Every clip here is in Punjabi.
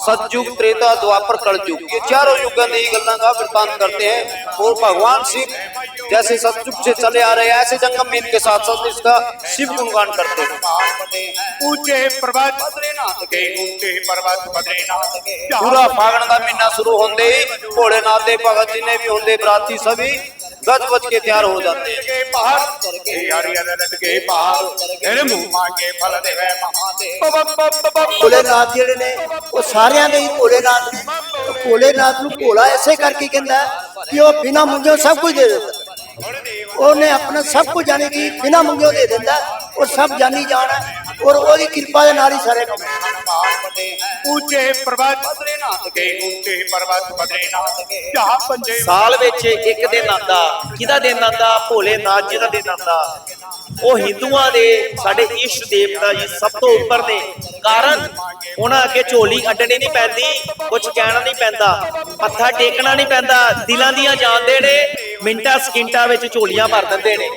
सतयुग त्रेता द्वापर कलयुग ये चारों युगों में ये गल्ला का वृत्तांत करते हैं और भगवान शिव जैसे सतयुग से चले आ रहे हैं ऐसे जंगम मीन के साथ साथ इसका शिव गुणगान करते हैं ऊंचे पर्वत ऊंचे पर्वत बद्रीनाथ पूरा फागण का महीना शुरू होते ही भोलेनाथ के भगत जी ने भी होंगे बराती सभी ਗੱਜ ਵੱਜ ਕੇ ਤਿਆਰ ਹੋ ਜਾਂਦੇ के पहाड़ के हरियर रथ के पहाड़ तेरे मुंह मांगे फल देवे महादेव ਭੋਲੇਨਾਥ ਜਿਹੜੇ ਨੇ ਉਹ ਸਾਰਿਆਂ ਦੇ ਹੀ ਭੋਲੇਨਾਥ ਨੇ ਉਹ ਭੋਲੇਨਾਥ ਨੂੰ ਭੋਲਾ ਐਸੇ ਕਰਕੇ ਕਹਿੰਦਾ ਹੈ ਕਿ ਉਹ ਬਿਨਾ ਮੰਗਿਓ ਸਭ ਕੁਝ ਦੇ ਦਿੰਦਾ ਉਹਨੇ ਆਪਣਾ ਸਭ ਕੁਝ ਜਾਣੇ ਕਿ ਬਿਨਾ ਮੰਗਿਓ ਦੇ ਦਿੰਦਾ ਔਰ ਸਭ ਜਾਣੀ ਜਾਣਾ ਔਰ ਉਹਦੀ ਕਿਰਪਾ ਦੇ ਨਾਲ ਹੀ ਸਾਰੇ ਕੰਮ ਉੱਚੇ ਪਰਬਤ ਬਦਰੀਨਾਥ ਕੇ ਉੱਚੇ ਪਰਬਤ ਬਦਰੀਨਾਥ ਕੇ ਜਹਾਂ ਪੰਜੇ ਸਾਲ ਵਿੱਚ ਇੱਕ ਦਿਨ ਆਂਦਾ ਕਿਹਦਾ ਦਿਨ ਆਂਦਾ ਭੋਲੇਨਾਥ ਜੀ ਦਾ ਦਿਨ ਆਂਦਾ ਉਹ ਹਿੰਦੂਆਂ ਦੇ ਸਾਡੇ ਇਸ਼ਟ ਦੇਵਤਾ ਜੀ ਸਭ ਤੋਂ ਉੱਪਰ ਨੇ। ਕਾਰਨ ਉਹਨਾਂ ਅੱਗੇ ਝੋਲੀ ਅੱਡਣੀ ਨਹੀਂ ਪੈਂਦੀ ਕੁਝ ਕਹਿਣਾ ਨਹੀਂ ਪੈਂਦਾ ਮੱਥਾ ਟੇਕਣਾ ਨਹੀਂ ਪੈਂਦਾ ਦਿਲਾਂ ਦੀਆਂ ਜਾਣਦੇ ਨੇ ਮਿੰਟਾਂ ਸਕਿੰਟਾਂ ਵਿੱਚ ਝੋਲੀਆਂ ਭਰ ਦਿੰਦੇ ਨੇ।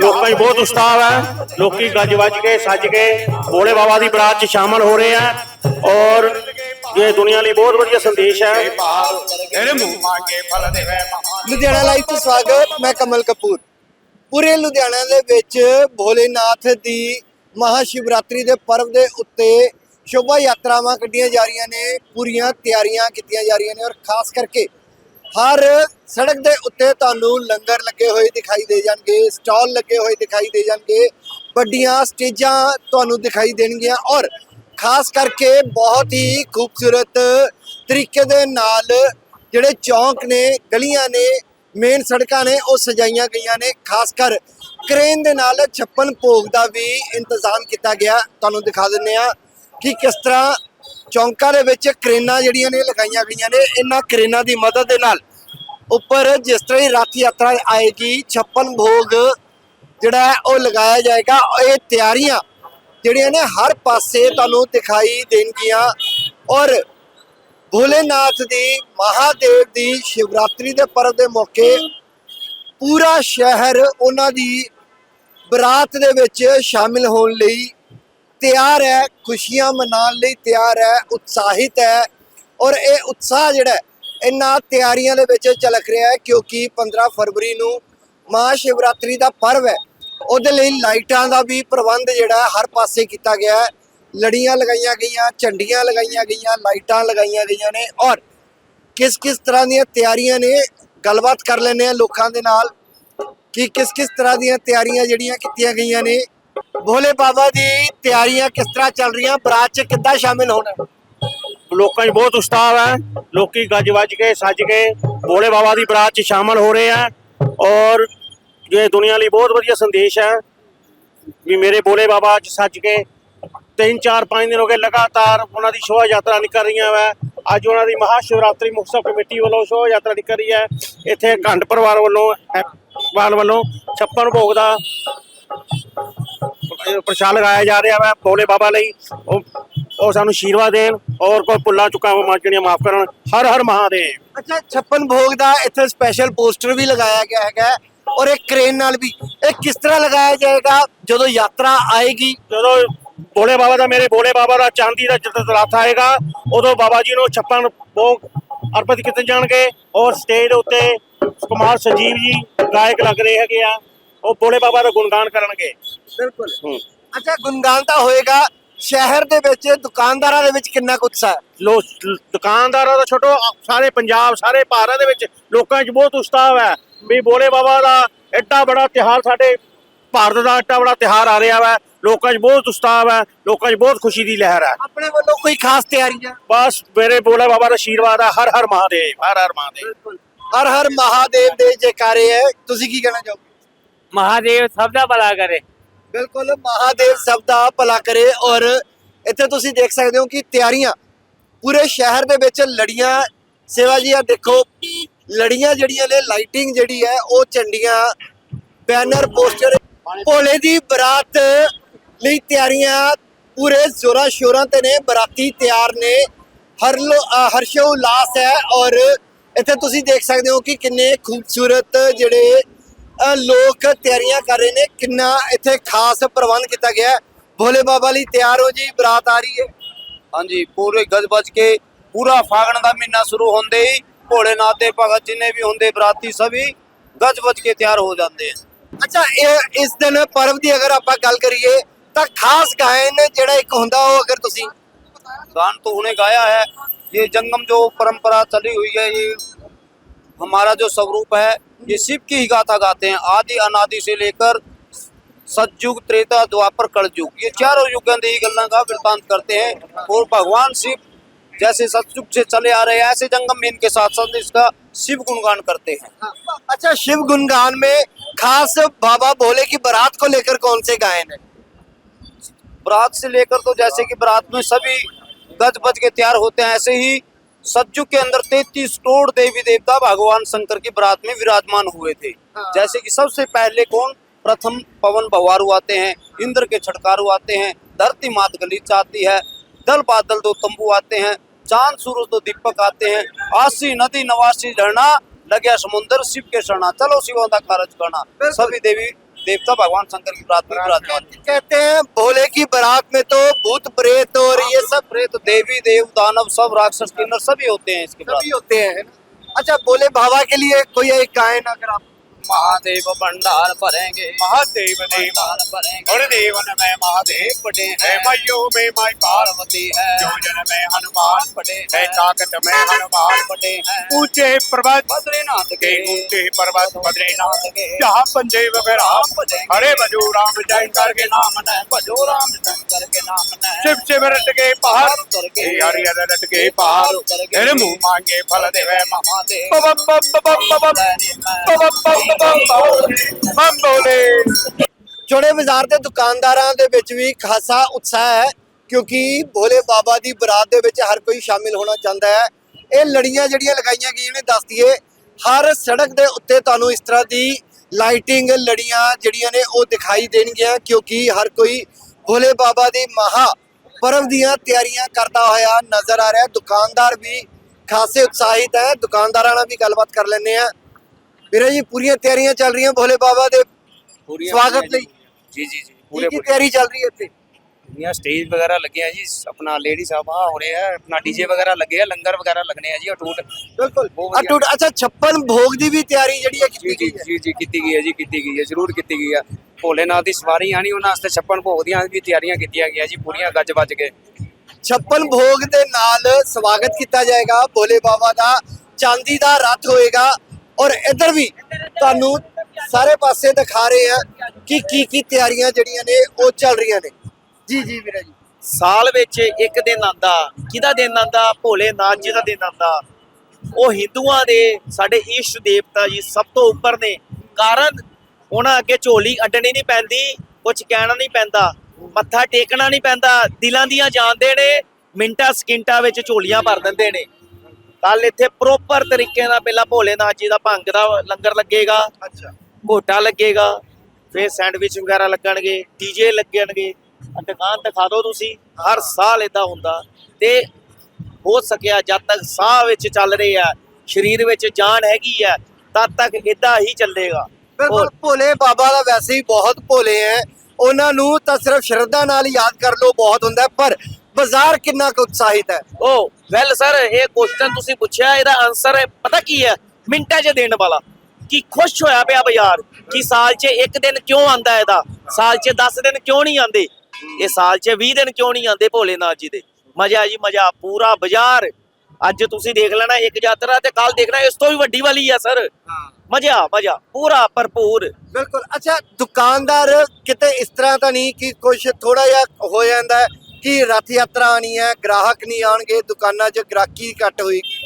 ਲੋਕਾਂ 'ਚ ਬਹੁਤ ਉਤਸ਼ਾਹ ਹੈ। ਲੋਕੀ ਗੱਜ ਵੱਜ ਕੇ ਸੱਜ ਕੇ ਭੋਲੇ ਬਾਬਾ ਦੀ ਬਰਾਤ 'ਚ ਸ਼ਾਮਲ ਹੋ ਰਹੇ ਆ ਔਰ ਇਹ ਦੁਨੀਆ ਲਈ ਬਹੁਤ ਵਧੀਆ ਸੰਦੇਸ਼ ਹੈ। ਲੁਧਿਆਣਾ ਲਾਈਵ ਤੋਂ ਸਵਾਗਤ ਮੈਂ ਕਮਲ ਕਪੂਰ। ਪੂਰੇ ਲੁਧਿਆਣਾ ਦੇ ਵਿੱਚ ਭੋਲੇਨਾਥ ਦੀ ਮਹਾਸ਼ਿਵਰਾਤਰੀ ਦੇ ਪਰਵ ਦੇ ਉੱਤੇ ਸ਼ੋਭਾ ਯਾਤਰਾਵਾਂ ਕੱਢੀਆਂ ਜਾ ਰਹੀਆਂ ਨੇ, ਪੂਰੀਆਂ ਤਿਆਰੀਆਂ ਕੀਤੀਆਂ ਜਾ ਰਹੀਆਂ ਨੇ ਔਰ ਖਾਸ ਕਰਕੇ ਹਰ ਸੜਕ ਦੇ ਉੱਤੇ ਤੁਹਾਨੂੰ ਲੰਗਰ ਲੱਗੇ ਹੋਏ ਦਿਖਾਈ ਦੇ ਜਾਣਗੇ, ਸਟਾਲ ਲੱਗੇ ਹੋਏ ਦਿਖਾਈ ਦੇ ਜਾਣਗੇ, ਵੱਡੀਆਂ ਸਟੇਜਾਂ ਤੁਹਾਨੂੰ ਦਿਖਾਈ ਦੇਣਗੀਆਂ ਔਰ ਖਾਸ ਕਰਕੇ ਬਹੁਤ ਹੀ ਖੂਬਸੂਰਤ ਤਰੀਕੇ ਦੇ ਨਾਲ ਜਿਹੜੇ ਚੌਂਕ ਨੇ, ਗਲੀਆਂ ਨੇ ਮੇਨ ਸੜਕਾਂ ਨੇ ਉਹ ਸਜਾਈਆਂ ਗਈਆਂ ਨੇ, ਖਾਸ ਕਰ ਕ੍ਰੇਨ ਦੇ ਨਾਲ ਛੱਪਨ ਭੋਗ ਦਾ ਵੀ ਇੰਤਜ਼ਾਮ ਕੀਤਾ ਗਿਆ। ਤੁਹਾਨੂੰ ਦਿਖਾ ਦਿੰਨੇ ਆ ਕਿ ਕਿਸ ਤਰ੍ਹਾਂ ਚੌਂਕਾਂ ਦੇ ਵਿੱਚ ਕ੍ਰੇਨਾਂ ਜਿਹੜੀਆਂ ਨੇ ਲਗਾਈਆਂ ਗਈਆਂ ਨੇ, ਇਹਨਾਂ ਕ੍ਰੇਨਾਂ ਦੀ ਮਦਦ ਦੇ ਨਾਲ ਉੱਪਰ ਜਿਸ ਤਰ੍ਹਾਂ ਹੀ ਰੱਥ ਯਾਤਰਾ ਆਏਗੀ ਛੱਪਨ ਭੋਗ ਜਿਹੜਾ ਹੈ ਉਹ ਲਗਾਇਆ ਜਾਏਗਾ। ਇਹ ਤਿਆਰੀਆਂ ਜਿਹੜੀਆਂ ਨੇ ਹਰ ਪਾਸੇ ਤੁਹਾਨੂੰ ਦਿਖਾਈ ਦੇਣਗੀਆਂ ਔਰ ਭੋਲੇਨਾਥ ਦੀ ਮਹਾਦੇਵ ਦੀ ਸ਼ਿਵਰਾਤਰੀ ਦੇ ਪਰਵ ਦੇ ਮੌਕੇ ਪੂਰਾ ਸ਼ਹਿਰ ਉਹਨਾਂ ਦੀ ਬਰਾਤ ਦੇ ਵਿੱਚ ਸ਼ਾਮਿਲ ਹੋਣ ਲਈ ਤਿਆਰ ਹੈ ਖੁਸ਼ੀਆਂ ਮਨਾਉਣ ਲਈ ਤਿਆਰ ਹੈ ਉਤਸ਼ਾਹਿਤ ਹੈ ਔਰ ਇਹ ਉਤਸ਼ਾਹ ਜਿਹੜਾ ਹੈ, ਇਹਨਾਂ ਤਿਆਰੀਆਂ ਦੇ ਵਿੱਚ ਝਲਕ ਰਿਹਾ ਹੈ ਕਿਉਂਕਿ 15 ਫਰਵਰੀ ਨੂੰ ਮਹਾਸ਼ਿਵਰਾਤਰੀ ਦਾ ਪਰਵ ਹੈ। ਉਹਦੇ ਲਈ ਲਾਈਟਾਂ ਦਾ ਵੀ ਪ੍ਰਬੰਧ ਜਿਹੜਾ ਹਰ ਪਾਸੇ ਕੀਤਾ ਗਿਆ ਹੈ। ਲੜੀਆਂ ਲਗਾਈਆਂ ਗਈਆਂ ਝੰਡੀਆਂ ਲਗਾਈਆਂ ਗਈਆਂ ਲਾਈਟਾਂ ਲਗਾਈਆਂ ਗਈਆਂ ਨੇ ਔਰ ਕਿਸ ਕਿਸ ਤਰ੍ਹਾਂ ਦੀਆਂ ਤਿਆਰੀਆਂ ਨੇ ਗੱਲਬਾਤ ਕਰ ਲੈਂਦੇ ਆ ਲੋਕਾਂ ਦੇ ਨਾਲ ਕਿ ਕਿਸ ਕਿਸ ਤਰ੍ਹਾਂ ਦੀਆਂ ਤਿਆਰੀਆਂ ਜਿਹੜੀਆਂ ਕੀਤੀਆਂ ਗਈਆਂ ਨੇ। ਭੋਲੇ ਬਾਬਾ ਦੀ ਤਿਆਰੀਆਂ ਕਿਸ ਤਰ੍ਹਾਂ ਚੱਲ ਰਹੀਆਂ? ਬਰਾਤ 'ਚ ਕਿੱਦਾਂ ਸ਼ਾਮਿਲ ਹੋਣਾ? ਲੋਕਾਂ 'ਚ ਬਹੁਤ ਉਤਸ਼ਾਹ ਹੈ। ਲੋਕੀ ਗੱਜ ਵੱਜ ਕੇ, ਸੱਜ ਕੇ ਭੋਲੇ ਬਾਬਾ ਦੀ ਬਰਾਤ 'ਚ ਸ਼ਾਮਲ ਹੋ ਰਹੇ ਆ। ਔਰ ਇਹ ਦੁਨੀਆ ਲਈ ਬਹੁਤ ਵਧੀਆ ਸੰਦੇਸ਼ ਹੈ ਵੀ ਮੇਰੇ ਭੋਲੇ ਬਾਬਾ ਅੱਜ ਸੱਜ ਕੇ ਤਿੰਨ, ਚਾਰ, ਪੰਜ ਦਿਨ ਹੋ ਗਏ ਲਗਾਤਾਰ ਉਹਨਾਂ ਦੀ ਸ਼ੋਭਾ ਯਾਤਰਾ ਨਿਕਲ ਰਹੀਆਂ ਵਾ। ਅੱਜ ਉਹਨਾਂ ਦੀ ਮਹਾ ਸ਼ਿਵਰਾਤਰੀ ਮੁਕਤਸਰ ਕਮੇਟੀ ਵੱਲੋਂ ਸ਼ੋਭਾ ਯਾਤਰਾ ਨਿਕਲ ਹੈ। ਇੱਥੇ ਘੰਟ ਪਰਿਵਾਰ ਵੱਲੋਂ ਵਾਲ ਵੱਲੋਂ ਛੱਪਨ ਭੋਗ ਦਾ ਪ੍ਰਸ਼ਾਦ ਲਗਾਇਆ ਜਾ ਰਿਹਾ ਹੈ। ਭੋਲੇ ਬਾਬਾ ਲਈ ਉਹ ਸਾਨੂੰ ਆਸ਼ੀਰਵਾਦ ਦੇਣ ਔਰ ਕੋਈ ਭੁੱਲਾਂ ਚੁੱਕਾਂ ਮਾਜਣੀਆਂ ਮਾਫ ਕਰਨ ਹਰ ਹਰ ਮਹਾਦੇਵ। ਅੱਛਾ ਛੱਪਨ ਭੋਗ ਦਾ ਇੱਥੇ ਸਪੈਸ਼ਲ ਪੋਸਟਰ ਵੀ ਲਗਾਇਆ ਗਿਆ ਹੈਗਾ ਔਰ ਇੱਕ ਕ੍ਰੇਨ ਨਾਲ ਵੀ। ਇਹ ਕਿਸ ਤਰ੍ਹਾਂ ਲਗਾਇਆ ਜਾਏਗਾ? ਜਦੋਂ ਯਾਤਰਾ ਆਏਗੀ? ਜਦੋਂ ਭੋਲੇ ਬਾਬਾ ਦਾ ਮੇਰੇ ਭੋਲੇ ਬਾਬਾ ਦਾ ਚਾਂਦੀ ਦਾ ਜਦੋਂ ਰੱਥ ਆਏਗਾ ਉਦੋਂ ਬਾਬਾ ਜੀ ਨੂੰ ਛੱਪਨ ਭੋਗ ਅਰਪਿਤ ਕੀਤੇ ਜਾਣਗੇ। ਔਰ ਸਟੇਜ ਦੇ ਉੱਤੇ ਕੁਮਾਰ ਸੰਜੀਵ ਜੀ ਗਾਇਕ ਲੱਗ ਰਹੇ ਹੈਗੇ ਆ। ਉਹ ਭੋਲੇ ਬਾਬਾ ਦਾ ਗੁਣਗਾਨ ਕਰਨਗੇ। ਬਿਲਕੁਲ। ਅੱਛਾ ਗੁਣਗਾਨ ਤਾਂ ਹੋਏਗਾ। ਸ਼ਹਿਰ ਦੇ ਵਿੱਚ ਦੁਕਾਨਦਾਰਾਂ ਦੇ ਵਿੱਚ ਕਿੰਨਾ ਕੁ ਉਤਸ਼ਾਹ? ਹੈ ਲੋ ਦੁਕਾਨਦਾਰਾਂ ਦਾ ਛੋਟੋ ਸਾਰੇ ਪੰਜਾਬ ਸਾਰੇ ਭਾਰਤ ਦੇ ਵਿੱਚ ਲੋਕਾਂ 'ਚ ਬਹੁਤ ਉਤਸ਼ਾਹ ਹੈ। ਵੀ ਭੋਲੇ ਬਾਬਾ ਦਾ ਐਡਾ ਬੜਾ ਤਿਹਾਰ ਸਾਡੇ ਭਾਰਤ ਦਾ ਐਡਾ ਬੜਾ ਤਿਹਾਰ ਆ ਰਿਹਾ ਹੈ ਲੋਕਾਂ 'ਚ ਬਹੁਤ ਉਤਸ਼ਾਹ ਹੈ ਲੋਕਾਂ 'ਚ ਬਹੁਤ ਖੁਸ਼ੀ ਦੀ ਲਹਿਰ ਹੈ। ਆਪਣੇ ਵੱਲੋਂ ਕੋਈ ਖਾਸ ਤਿਆਰੀਆਂ ਬਸ ਮੇਰੇ ਭੋਲੇ ਬਾਬਾ ਦਾ ਆਸ਼ੀਰਵਾਦ ਹੈ ਹਰ ਹਰ ਮਹਾਦੇਵ ਹਰ ਹਰ ਮਹਾਦੇਵ। ਹਰ ਹਰ ਮਹਾਦੇਵ ਦੇ ਜੈਕਾਰੇ ਹੈ ਤੁਸੀਂ ਕੀ ਕਹਿਣਾ ਚਾਹੋਗੇ? ਮਹਾਦੇਵ ਸਭ ਦਾ ਭਲਾ ਕਰੇ। ਬਿਲਕੁਲ ਮਹਾਦੇਵ ਸਭ ਦਾ ਭਲਾ ਕਰੇ ਔਰ ਇੱਥੇ ਤੁਸੀਂ ਦੇਖ ਸਕਦੇ ਹੋ ਕਿ ਤਿਆਰੀਆਂ ਪੂਰੇ ਸ਼ਹਿਰ ਦੇ ਵਿੱਚ ਲੜੀਆਂ ਸੇਵਾ ਜੀ ਆ ਦੇਖੋ ਲੜੀਆਂ ਜਿਹੜੀਆਂ ਨੇ ਲਾਈਟਿੰਗ ਜਿਹੜੀ ਹੈ ਉਹ ਝੰਡੀਆਂ ਬੈਨਰ ਪੋਸਟਰ ਭੋਲੇ ਦੀ ਬਰਾਤ ਲਈ ਤਿਆਰੀਆਂ ਪੂਰੇ ਜ਼ੋਰਾਂ ਸ਼ੋਰਾਂ ਤੇ ਨੇ। ਬਰਾਤੀ ਤਿਆਰ ਨੇ। ਹਰ ਹਰਸ਼ੋ ਉਲਾਸ ਹੈ ਔਰ ਇੱਥੇ ਤੁਸੀਂ ਦੇਖ ਸਕਦੇ ਹੋ ਕਿ ਕਿੰਨੇ ਖੂਬਸੂਰਤ ਜਿਹੜੇ ਲੋਕ ਤਿਆਰੀਆਂ ਕਰ ਰਹੇ ਨੇ। ਕਿੰਨਾ ਇੱਥੇ ਖਾਸ ਪ੍ਰਬੰਧ ਕੀਤਾ ਗਿਆ ਹੈ। ਭੋਲੇ ਬਾਬਾ ਲਈ ਤਿਆਰ ਹੋ ਜੀ ਬਰਾਤ ਆ ਰਹੀ ਹੈ। ਹਾਂਜੀ ਪੂਰੇ ਗੱਜ ਵੱਜ ਕੇ ਪੂਰਾ ਫਾਗਣ ਦਾ ਮਹੀਨਾ ਸ਼ੁਰੂ ਹੁੰਦੇ ਹੀ ਭੋਲੇਨਾਥ ਦੇ ਭਗਤ ਜਿੰਨੇ ਵੀ ਹੁੰਦੇ ਬਰਾਤੀ ਸਭੀ ਗੱਜ ਵੱਜ ਕੇ ਤਿਆਰ ਹੋ ਜਾਂਦੇ ਹਨ ਅੱਛਾ ਇਹ ਇਸ ਦਿਨ ਪਰਵ ਦੀ ਅਗਰ ਆਪਾਂ ਗੱਲ ਕਰੀਏ ਤਾਂ ਖਾਸ ਗਾਇਨ ਜਿਹੜਾ ਇੱਕ ਹੁੰਦਾ ਉਹ ਅਗਰ ਤੁਸੀਂ गान तो उन्हें गाया है ये जंगम जो परंपरा चली हुई है ये हमारा जो स्वरूप है ये शिव की ही गाथा गाते हैं आदि अनादि से लेकर सतयुग त्रेता द्वापर कलयुग ये चारों युगों की गल्ला का वृतांत करते हैं और भगवान शिव जैसे सतयुग से चले आ रहे हैं ऐसे जंगम में इनके साथ साथ इसका शिव गुणगान करते हैं अच्छा शिव गुणगान में खास बाबा भोले की बारात को लेकर कौन से गायन है बारात से लेकर तो जैसे कि बारात में सभी गज बज के तैयार होते हैं ऐसे ही सज्जू के अंदर तैतीस करोड़ देवी देवता भगवान शंकर की बरात में विराजमान हुए थे। जैसे कि सबसे पहले कौन? प्रथम पवन भवारू आते हैं इंद्र के छटकारू आते हैं धरती मात गलीच आती है दल बादल दो तंबू आते हैं चाँद सूरज दो दीपक आते हैं आसी नदी नवासी झरना लगे समुंदर शिव के शरणा चलो शिवों का कारज करना। सभी देवी देवता भगवान शंकर की प्रार्थना प्रार्थना कहते हैं भोले की बारात में तो भूत प्रेत और ये सब प्रेत देवी देव दानव सब राक्षस किन्नर सभी होते हैं इसके सभी होते हैं अच्छा भोले बाबा के लिए कोई एक गायन अगर आप महादेव भंडार भरेंगे। महादेव देव भरेंगे। और देवन में महादेव पटे है। मैयो में माई पार्वती है। जोजन में हनुमान पटे है। ताकत में हनुमान पटे हैं। ऊँचे पर्वत बद्रीनाथ के। के ऊँचे पर्वत बद्रीनाथ के। जहाँ पंजे वगैरह बजेंगे। हरे बजू राम जयकर के नाम है भजो राम शंकर के नाम है शिव शिव रट के पहाड़ उतर के। हरियर रट के पहाड़ उतर के। मुँह मांगे फल देवे महादेव। ਬੰਬੋਲੇ। ਬਾਜ਼ਾਰ ਦੇ ਦੁਕਾਨਦਾਰਾਂ ਦੇ ਵਿੱਚ ਵੀ ਖਾਸਾ ਉਤਸ਼ਾਹ ਹੈ, ਕਿਉਂਕਿ ਭੋਲੇ ਬਾਬਾ ਦੀ ਬਰਾਤ ਦੇ ਵਿੱਚ ਹਰ ਕੋਈ ਸ਼ਾਮਿਲ ਹੋਣਾ ਚਾਹੁੰਦਾ ਹੈ। ਇਹ ਲੜੀਆਂ ਜਿਹੜੀਆਂ ਲਗਾਈਆਂ ਗਈਆਂ ਨੇ, ਦੱਸ ਦਈਏ, ਹਰ ਸੜਕ ਦੇ ਉੱਤੇ ਤੁਹਾਨੂੰ ਇਸ ਤਰ੍ਹਾਂ ਦੀ ਲਾਈਟਿੰਗ ਲੜੀਆਂ ਜਿਹੜੀਆਂ ਨੇ ਉਹ ਦਿਖਾਈ ਦੇਣਗੀਆਂ, ਕਿਉਂਕਿ ਹਰ ਕੋਈ ਭੋਲੇ ਬਾਬਾ ਦੇ ਮਹਾ ਪਰਵ ਦੀਆਂ ਤਿਆਰੀਆਂ ਕਰਦਾ ਹੋਇਆ ਨਜ਼ਰ ਆ ਰਿਹਾ ਦੁਕਾਨਦਾਰ ਵੀ ਖਾਸੇ ਉਤਸ਼ਾਹਿਤ ਹੈ। ਦੁਕਾਨਦਾਰਾਂ ਨਾਲ ਵੀ ਗੱਲਬਾਤ ਕਰ ਲੈਂਦੇ ਆ ਵੀਰੇ ਜੀ ਪੂਰੀਆਂ ਤਿਆਰੀਆਂ ਚੱਲ ਰਹੀਆਂ ਭੋਲੇ ਬਾਬਾ ਦੇ। ਸਵਾਗਤ ਲਈ। ਜੀ ਜੀ ਜੀ ਪੂਰੇ ਕੀ ਤਿਆਰੀ ਚੱਲ ਰਹੀ ਹੈ ਇੱਥੇ? ਪੂਰੀਆਂ ਸਟੇਜ ਵਗੈਰਾ ਲੱਗੇ ਆ ਜੀ ਆਪਣਾ ਲੇਡੀ ਸਾਹਿਬ ਆ ਹੋ ਰਿਹਾ ਆਪਣਾ ਡੀਜੇ ਵਗੈਰਾ ਲੱਗੇ ਆ ਲੰਗਰ ਵਗੈਰਾ ਲੱਗਣੇ ਆ ਜੀ ਅਟੂਟ। ਬਿਲਕੁਲ। ਅਟੁੱਟ ਅੱਛਾ 56 ਭੋਗ ਦੀ ਵੀ ਤਿਆਰੀ ਜਿਹੜੀ ਹੈ ਕੀਤੀ ਗਈ ਹੈ? ਜੀ ਜੀ ਕੀਤੀ ਗਈ ਹੈ ਜੀ ਕੀਤੀ ਗਈ ਹੈ ਜ਼ਰੂਰ ਕੀਤੀ ਗਈ ਆ। ਭੋਲੇਨਾਥ ਦੀ ਸਵਾਰੀ ਆਣੀ ਉਹਨਾਂ ਵਾਸਤੇ ਛੱਪਨ ਭੋਗ ਦੀਆਂ ਵੀ ਤਿਆਰੀਆਂ ਕੀਤੀਆਂ ਗਈਆਂ ਜੀ ਪੂਰੀਆਂ ਗੱਜ ਵੱਜ ਕੇ। 56 ਭੋਗ ਦੇ ਨਾਲ ਸਵਾਗਤ ਕੀਤਾ ਜਾਏਗਾ ਭੋਲੇ ਬਾਬਾ ਦਾ। ਚਾਂਦੀ ਦਾ ਰੱਥ ਹੋਏਗਾ ਔਰ ਇੱਧਰ ਵੀ ਤੁਹਾਨੂੰ ਸਾਰੇ ਪਾਸੇ ਦਿਖਾ ਰਹੇ ਆ ਕਿ ਕੀ ਕੀ ਤਿਆਰੀਆਂ ਜਿਹੜੀਆਂ ਨੇ ਉਹ ਚੱਲ ਰਹੀਆਂ ਨੇ। ਜੀ ਜੀ ਵੀਰੇ ਜੀ। ਸਾਲ ਵਿੱਚ ਇੱਕ ਦਿਨ ਆਂਦਾ ਕਿਹਦਾ ਦਿਨ ਆਂਦਾ ਭੋਲੇਨਾਥ ਜੀ ਦਾ ਦਿਨ ਆਂਦਾ ਉਹ ਹਿੰਦੂਆਂ ਦੇ ਸਾਡੇ ਇਸ਼ਟ ਦੇਵਤਾ ਜੀ ਸਭ ਤੋਂ ਉੱਪਰ ਨੇ। ਕਾਰਨ ਉਹਨਾਂ ਅੱਗੇ ਝੋਲੀ ਅੱਡਣੀ ਨਹੀਂ ਪੈਂਦੀ ਕੁਝ ਕਹਿਣਾ ਨਹੀਂ ਪੈਂਦਾ ਮੱਥਾ ਟੇਕਣਾ ਨਹੀਂ ਪੈਂਦਾ ਦਿਲਾਂ ਦੀਆਂ ਜਾਣਦੇ ਨੇ ਮਿੰਟਾਂ ਸਕਿੰਟਾਂ ਵਿੱਚ ਝੋਲੀਆਂ ਭਰ ਦਿੰਦੇ ਨੇ। ਕੱਲ ਇੱਥੇ ਪ੍ਰੋਪਰ ਤਰੀਕੇ ਨਾਲ ਪਹਿਲਾਂ ਭੋਲੇਨਾਥ ਜੀ ਦਾ ਭੰਗ ਦਾ ਲੰਗਰ ਲੱਗੇਗਾ। ਅੱਛਾ। ਘੋਟਾ ਲੱਗੇਗਾ ਫਿਰ ਸੈਂਡਵਿਚ ਵਗੈਰਾ ਲੱਗਣਗੇ ਡੀਜੇ ਲੱਗਣਗੇ। ਦੁਕਾਨ ਦਿਖਾ ਦਿਓ ਤੁਸੀਂ ਹਰ ਸਾਲ ਇਦਾਂ ਹੁੰਦਾ। ਤੇ ਹੋ ਸਕਿਆ ਜਦ ਤੱਕ ਸਾਹ ਵਿੱਚ ਚੱਲ ਰਹੇ ਆ ਸਰੀਰ ਵਿੱਚ ਜਾਨ ਹੈਗੀ ਆ ਤਦ ਤੱਕ ਇਦਾਂ ਹੀ ਚੱਲੇਗਾ। ਬਿਲਕੁਲ ਭੋਲੇ ਬਾਬਾ ਦਾ ਵੈਸੇ ਹੀ ਬਹੁਤ ਭੋਲੇ ਹੈ ਉਹਨਾਂ ਨੂੰ ਤਾਂ ਸਿਰਫ ਸ਼ਰਧਾ ਨਾਲ ਹੀ ਯਾਦ ਕਰ ਲੋ ਬਹੁਤ ਹੁੰਦਾ ਹੈ, ਪਰ ਬਾਜ਼ਾਰ ਕਿੰਨਾ ਕੁ ਉਤਸ਼ਾਹਿਤ ਹੈ ਉਹ ਵੈਲ ਸਰ ਇਹ ਕੁਐਸਚਨ ਤੁਸੀਂ ਪੁੱਛਿਆ ਇਹਦਾ ਆਨਸਰ ਪਤਾ ਕੀ ਹੈ? ਮਿੰਟਾਂ 'ਚ ਦੇਣ ਵਾਲਾ। ਕਿ ਖੁਸ਼ ਹੋਇਆ ਪਿਆ ਬਾਜ਼ਾਰ? ਕਿ ਸਾਲ 'ਚ ਇੱਕ ਦਿਨ ਕਿਉਂ ਆਂਦਾ ਇਹਦਾ? ਸਾਲ 'ਚ 10 ਦਿਨ ਕਿਉਂ ਨਹੀਂ ਆਂਦੇ ਇਹ ਸਾਲ 'ਚ 20 ਦਿਨ ਕਿਉਂ ਨਹੀਂ ਆਂਦੇ ਭੋਲੇਨਾਥ ਜੀ ਦੇ? ਮਜ਼ਾ ਜੀ ਮਜ਼ਾ ਪੂਰਾ ਬਾਜ਼ਾਰ। ਅੱਜ ਤੁਸੀਂ ਦੇਖ ਲੈਣਾ ਇੱਕ ਯਾਤਰਾ ਤੇ ਕੱਲ ਦੇਖਣਾ ਇਸ ਤੋਂ ਵੀ ਵੱਡੀ ਵਾਲੀ ਆ ਸਰ ਮਜ਼ਾ ਮਜ਼ਾ ਪੂਰਾ ਭਰਪੂਰ। ਬਿਲਕੁਲ। ਅੱਛਾ ਦੁਕਾਨਦਾਰ ਕਿਤੇ ਇਸ ਤਰ੍ਹਾਂ ਤਾਂ ਨਹੀਂ ਕਿ ਕੁਝ ਥੋੜਾ ਜਿਹਾ ਹੋ ਜਾਂਦਾ ਹੈ ਕਿ ਰਥ ਯਾਤਰਾ ਆਣੀ ਹੈ ਗ੍ਰਾਹਕ ਨਹੀਂ ਆਣਗੇ ਦੁਕਾਨਾਂ 'ਚ ਗ੍ਰਾਹਕੀ ਘੱਟ ਹੋਏਗੀ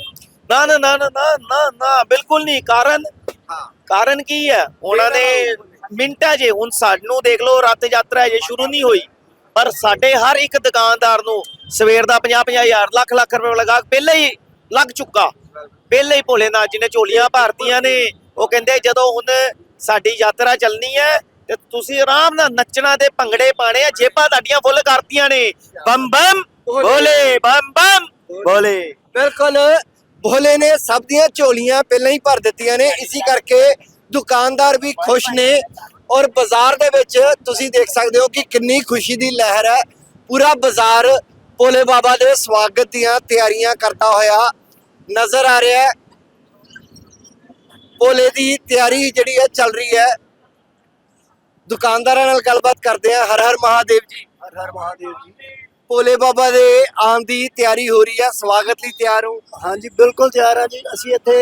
ਨਾ ਨਾ ਨਾ ਨਾ ਨਾ ਨਾ ਨਾ ਬਿਲਕੁਲ ਨਹੀਂ। ਕਾਰਨ ਹਾਂ। ਕਾਰਨ ਕੀ ਹੈ? ਉਹਨਾਂ ਨੇ ਮਿੰਟਾਂ 'ਚ ਹੁਣ ਸਾਨੂੰ ਦੇਖ ਲਓ ਰੱਥ ਯਾਤਰਾ ਅਜੇ ਸ਼ੁਰੂ ਨਹੀਂ ਹੋਈ। ਪਰ ਸਾਡੇ ਹਰ ਇੱਕ ਦੁਕਾਨਦਾਰ ਨੂੰ ਸਵੇਰ ਦਾ 50 50 ਹਜ਼ਾਰ ਲੱਖ ਲੱਖ ਰੁਪਏ ਲਗਾ ਪਹਿਲੇ ਹੀ ਲੱਗ ਚੁੱਕਾ। ਪਹਿਲੇ ਹੀ ਭੋਲੇਨਾਥ ਜੀ ਨੇ ਝੋਲੀਆਂ ਭਰਤੀਆਂ ਨੇ। ਉਹ ਕਹਿੰਦੇ ਜਦੋਂ ਹੁਣ ਸਾਡੀ ਯਾਤਰਾ ਚੱਲਣੀ ਹੈ ਤੇ ਤੁਸੀਂ ਆਰਾਮ ਨਾਲ ਨੱਚਣਾ ਤੇ ਭੰਗੜੇ ਪਾਣੇ ਆ ਜੇਬਾਂ ਤੁਹਾਡੀਆਂ ਫੁੱਲ ਕਰਤੀਆਂ ਨੇ। ਬੰਮ ਬੰਮ ਭੋਲੇ। ਬੰਮ ਬੰਮ ਭੋਲੇ। ਬਿਲਕੁਲ ਭੋਲੇ ਨੇ ਸਭ ਦੀਆਂ ਝੋਲੀਆਂ ਪਹਿਲਾਂ ਹੀ ਭਰ ਦਿੱਤੀਆਂ ਨੇ ਇਸੇ ਕਰਕੇ ਦੁਕਾਨਦਾਰ ਵੀ ਖੁਸ਼ ਨੇ ਔਰ ਬਾਜ਼ਾਰ ਦੇ ਵਿੱਚ ਤੁਸੀਂ ਦੇਖ ਸਕਦੇ ਹੋ ਕਿ ਕਿੰਨੀ ਖੁਸ਼ੀ ਦੀ ਲਹਿਰ ਹੈ। ਪੂਰਾ ਬਾਜ਼ਾਰ ਭੋਲੇ ਬਾਬਾ ਦੇ ਸਵਾਗਤ ਦੀਆਂ ਤਿਆਰੀਆਂ ਕਰਦਾ ਹੋਇਆ ਨਜ਼ਰ ਆ ਰਿਹਾ ਹੈ। ਭੋਲੇ ਦੀ ਤਿਆਰੀ ਜਿਹੜੀ ਹੈ ਚੱਲ ਰਹੀ ਹੈ। ਦੁਕਾਨਦਾਰਾਂ ਨਾਲ ਗੱਲਬਾਤ ਕਰਦੇ ਆ ਹਰ ਹਰ ਮਹਾਦੇਵ ਜੀ। ਹਰ ਹਰ ਮਹਾਦੇਵ ਜੀ। ਭੋਲੇ ਬਾਬਾ ਦੇ ਆਉਣ ਦੀ ਤਿਆਰੀ ਹੋ ਰਹੀ ਹੈ ਸਵਾਗਤ ਲਈ ਤਿਆਰ ਹੋ। ਹਾਂਜੀ ਬਿਲਕੁਲ ਤਿਆਰ ਆ ਜੀ। ਅਸੀਂ ਇੱਥੇ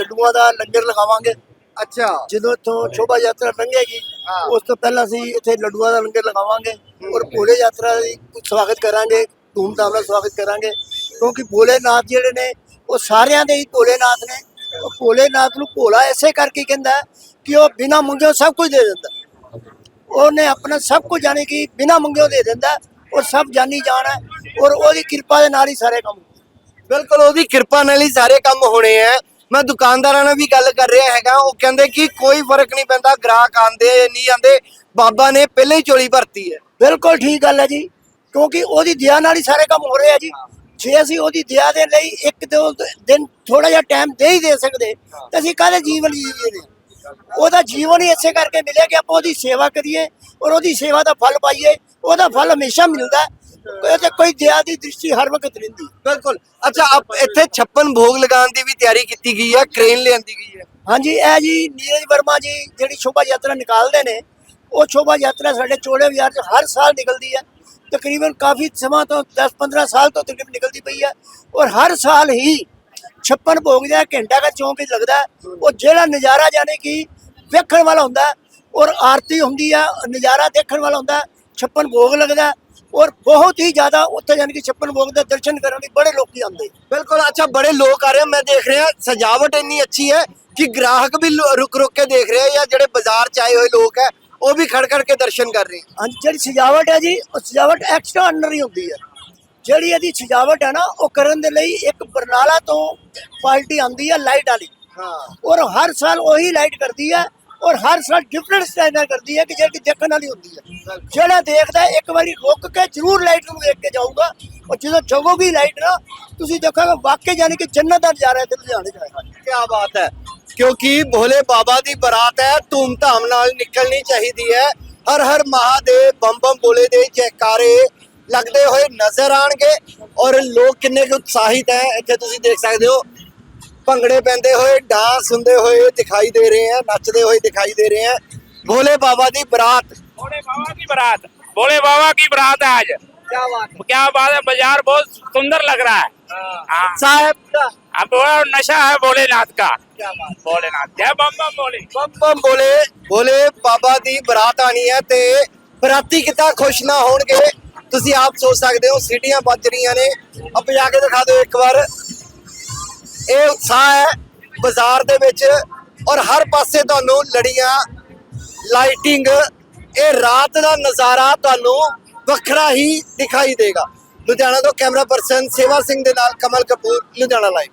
ਲੱਡੂਆਂ ਦਾ ਲੰਗਰ ਲਗਾਵਾਂਗੇ। ਅੱਛਾ। ਜਦੋਂ ਇੱਥੋਂ ਸ਼ੋਭਾ ਯਾਤਰਾ ਲੰਘੇਗੀ। ਉਸ ਤੋਂ ਪਹਿਲਾਂ ਅਸੀਂ ਇੱਥੇ ਲੱਡੂਆਂ ਦਾ ਲੰਗਰ ਲਗਾਵਾਂਗੇ ਔਰ ਭੋਲੇ ਯਾਤਰਾ ਦੀ ਸਵਾਗਤ ਕਰਾਂਗੇ। ਧੂਮਧਾਮ ਨਾਲ ਸਵਾਗਤ ਕਰਾਂਗੇ। ਕਿਉਂਕਿ ਭੋਲੇਨਾਥ ਜਿਹੜੇ ਨੇ ਉਹ ਸਾਰਿਆਂ ਦੇ ਹੀ ਭੋਲੇਨਾਥ ਨੇ। ਉਹ ਭੋਲੇਨਾਥ ਨੂੰ ਭੋਲਾ ਐਸੇ ਕਰਕੇ ਕਹਿੰਦਾ ਕਿ ਉਹ ਬਿਨਾਂ ਮੰਗਿਓ ਸਭ ਕੁਝ ਦੇ ਦਿੰਦਾ। ਉਹਨੇ ਆਪਣਾ ਸਭ ਕੁਝ ਜਾਣੀ ਕਿ ਬਿਨਾਂ ਮੰਗਿਓ ਦੇ ਦਿੰਦਾ ਔਰ ਸਭ ਜਾਨੀ ਜਾਣ ਹੈ। ਔਰ ਉਹਦੀ ਕਿਰਪਾ ਦੇ ਨਾਲ ਹੀ ਸਾਰੇ ਕੰਮ ਬਿਲਕੁਲ ਉਹਦੀ ਕਿਰਪਾ ਨਾਲ ਹੀ ਸਾਰੇ ਕੰਮ ਹੋਣੇ ਆ ਮੈਂ ਦੁਕਾਨਦਾਰਾਂ ਨਾਲ ਵੀ ਗੱਲ ਕਰ ਰਿਹਾ ਹੈਗਾ। ਉਹ ਕਹਿੰਦੇ ਕਿ ਕੋਈ ਫ਼ਰਕ ਨਹੀਂ ਪੈਂਦਾ। ਗ੍ਰਾਹਕ ਆਂਦੇ ਨਹੀਂ ਆਂਦੇ ਬਾਬਾ ਨੇ ਪਹਿਲੇ ਹੀ ਚੋਲੀ ਭਰਤੀ ਹੈ। ਬਿਲਕੁਲ ਠੀਕ ਗੱਲ ਹੈ ਜੀ। ਕਿਉਂਕਿ ਉਹਦੀ ਦਇਆ ਨਾਲ ਹੀ ਸਾਰੇ ਕੰਮ ਹੋ ਰਹੇ ਆ ਜੀ। ਜੇ ਅਸੀਂ ਉਹਦੀ ਦਇਆ ਦੇ ਲਈ ਇੱਕ ਦੋ ਦਿਨ ਥੋੜਾ ਜਿਹਾ ਟਾਈਮ ਦੇ ਹੀ ਦੇ ਸਕਦੇ ਤਾਂ ਅਸੀਂ ਕਾਹਦੇ ਜੀਵਨ ਜੀਵੀਏ ਨੇ? ਉਹਦਾ ਜੀਵਨ ਹੀ ਇਸੇ ਕਰਕੇ ਮਿਲਿਆ ਕਿ ਆਪਾਂ ਉਹਦੀ ਸੇਵਾ ਕਰੀਏ ਔਰ ਉਹਦੀ ਸੇਵਾ ਦਾ ਫਲ ਪਾਈਏ ਉਹਦਾ ਫਲ ਹਮੇਸ਼ਾ ਮਿਲਦਾ। ਤੇ ਕੋਈ ਦਇਆ ਦੀ ਦ੍ਰਿਸ਼ਟੀ ਹਰ ਵਕਤ ਰਹਿੰਦੀ। ਬਿਲਕੁਲ। ਅੱਛਾ ਆਪ ਇੱਥੇ 56 ਭੋਗ ਲਗਾਉਣ ਦੀ ਵੀ ਤਿਆਰੀ ਕੀਤੀ ਗਈ ਹੈ ਕ੍ਰੇਨ ਲਿਆਂਦੀ ਗਈ ਹੈ ਹਾਂਜੀ ਇਹ ਜੀ ਨੀਰਜ ਵਰਮਾ ਜੀ ਜਿਹੜੀ ਸ਼ੋਭਾ ਯਾਤਰਾ ਨਿਕਾਲਦੇ ਨੇ ਉਹ ਸ਼ੋਭਾ ਯਾਤਰਾ ਸਾਡੇ ਚੋੜੇ ਬਾਜ਼ਾਰ 'ਚ ਹਰ ਸਾਲ ਨਿਕਲਦੀ ਹੈ ਤਕਰੀਬਨ ਕਾਫੀ ਸਮਾਂ ਤੋਂ 10-15 ਸਾਲ ਤੋਂ ਤਕਰੀਬਨ ਨਿਕਲਦੀ ਪਈ ਹੈ ਔਰ ਹਰ ਸਾਲ ਹੀ ਛੱਪਣ ਭੋਗ ਜਿਹੜਾ ਘੰਟਾ ਦਾ ਚੌਂਕ ਲੱਗਦਾ ਉਹ ਜਿਹੜਾ ਨਜ਼ਾਰਾ ਜਾਨੇ ਕਿ ਵੇਖਣ ਵਾਲਾ ਹੁੰਦਾ ਔਰ ਆਰਤੀ ਹੁੰਦੀ ਆ ਨਜ਼ਾਰਾ ਦੇਖਣ ਵਾਲਾ ਹੁੰਦਾ ਛੱਪਣ ਭੋਗ ਲੱਗਦਾ ਔਰ ਬਹੁਤ ਹੀ ਜ਼ਿਆਦਾ ਉੱਥੇ ਜਾਨ ਕਿ ਛੱਪਨ ਭੋਗ ਦਾ ਦਰਸ਼ਨ ਕਰਨ ਲਈ ਬੜੇ ਲੋਕੀ ਆਉਂਦੇ ਬਿਲਕੁਲ ਅੱਛਾ ਬੜੇ ਲੋਕ ਆ ਰਹੇ ਮੈਂ ਦੇਖ ਰਿਹਾ ਸਜਾਵਟ ਇੰਨੀ ਅੱਛੀ ਹੈ ਕਿ ਗ੍ਰਾਹਕ ਵੀ ਰੁਕ ਰੁਕ ਕੇ ਦੇਖ ਰਹੇ ਆ ਜਾਂ ਜਿਹੜੇ ਬਾਜ਼ਾਰ ਚ ਆਏ ਹੋਏ ਲੋਕ ਹੈ ਉਹ ਵੀ ਖੜ ਖੜ ਕੇ ਦਰਸ਼ਨ ਕਰ ਰਹੇ ਹਾਂ ਜਿਹੜੀ ਸਜਾਵਟ ਹੈ ਜੀ ਉਹ ਸਜਾਵਟ ਐਕਸਟਰਾ ਆਰਡੀਨਰੀ ਹੁੰਦੀ ਹੈ। ਜਿਹੜੀ ਇਹਦੀ ਸਜਾਵਟ ਹੈ ਨਾ ਉਹ ਕਰਨ ਦੇ ਲਈ ਇੱਕ ਬਰਨਾਲਾ ਤੋਂ ਪਾਰਟੀ ਆਉਂਦੀ ਹੈ ਲਾਈਟ ਵਾਲੀ। ਹਾਂ। ਔਰ ਹਰ ਸਾਲ ਉਹੀ ਲਾਈਟ ਕਰਦੀ ਹੈ ਔਰ ਹਰ ਸਾਲ ਡਿਫਰੈਂਟ ਸਟਾਈਲ ਕਰਦੀ ਹੈ ਕਿ ਜਿਹੜੀ ਦੇਖਣ ਵਾਲੀ ਹੁੰਦੀ ਹੈ। ਜਿਹੜਾ ਦੇਖਦਾ ਇੱਕ ਵਾਰੀ ਰੁਕ ਕੇ ਜ਼ਰੂਰ ਲਾਈਟ ਨੂੰ ਦੇਖ ਕੇ ਜਾਊਗਾ। ਔਰ ਜਦੋਂ ਜਗੋਗੀ ਲਾਈਟ ਨਾ ਤੁਸੀਂ ਦੇਖੋਗੇ ਵਾਕਈ ਜਾਨੀ ਕਿ ਜੰਨਤ ਦਾ ਨਜ਼ਾਰਾ ਇੱਥੇ ਲੁਧਿਆਣੇ 'ਚ ਆਏਗਾ ਕੀ ਬਾਤ ਹੈ। ਕਿਉਂਕਿ ਭੋਲੇ ਬਾਬਾ ਦੀ ਬਰਾਤ ਹੈ ਧੂਮਧਾਮ ਨਾਲ ਨਿਕਲਣੀ ਚਾਹੀਦੀ ਹੈ। ਹਰ ਹਰ ਮਹਾਦੇਵ ਬੰਮ ਬੰਮ ਭੋਲੇ ਦੇ ਜੈਕਾਰੇ ਲੱਗਦੇ ਹੋਏ ਨਜ਼ਰ ਆਣਗੇ ਔਰ ਲੋਕ ਕਿੰਨੇ ਕੁ ਉਤਸ਼ਾਹਿਤ ਹੈ ਇੱਥੇ ਤੁਸੀਂ ਦੇਖ ਸਕਦੇ ਹੋ ਭੰਗੜੇ ਪੈਂਦੇ ਹੋਏ ਡਾਂਸ ਹੁੰਦੇ ਹੋਏ ਦਿਖਾਈ ਦੇ ਰਹੇ ਹੈ ਨੱਚਦੇ ਹੋਏ ਦਿਖਾਈ ਦੇ ਰਹੇ ਹੈ ਭੋਲੇ ਬਾਬਾ ਦੀ ਬਰਾਤ भोले बाबा की बारात भोले बाबा की बारात है आज क्या बात क्या बात है बाजार बहुत सुंदर लग रहा है हाँ साहब अब बड़ा नशा है भोलेनाथ का क्या बात भोलेनाथ जय बम बम भोले ਬੰਮ ਬੰਮ ਬੋਲੇ ਬੋਲੇ ਬਾਬਾ ਦੀ ਬਰਾਤ ਆਣੀ ਹੈ ਤੇ ਬਰਾਤੀ ਕਿਤਾ ਖੁਸ਼ ਨਾ ਹੋਣਗੇ ਤੁਸੀਂ ਆਪ ਸੋਚ ਸਕਦੇ ਹੋ, ਸਿਟੀਆਂ ਵੱਜ ਰਹੀਆਂ ਨੇ। ਆਪ ਜਾ ਕੇ ਦਿਖਾ ਦਿਓ ਇੱਕ ਵਾਰ। ਇਹ ਉਤਸ਼ਾਹ ਹੈ ਬਾਜ਼ਾਰ ਦੇ ਵਿੱਚ ਔਰ ਹਰ ਪਾਸੇ ਤੁਹਾਨੂੰ ਲੜੀਆਂ, ਲਾਈਟਿੰਗ, ਇਹ ਰਾਤ ਦਾ ਨਜ਼ਾਰਾ ਤੁਹਾਨੂੰ ਵੱਖਰਾ ਹੀ ਦਿਖਾਈ ਦੇਗਾ। ਲੁਧਿਆਣਾ ਤੋਂ ਕੈਮਰਾ ਪਰਸਨ ਸੇਵਾ ਸਿੰਘ ਦੇ ਨਾਲ ਕਮਲ ਕਪੂਰ, ਲੁਧਿਆਣਾ ਲਾਈਵ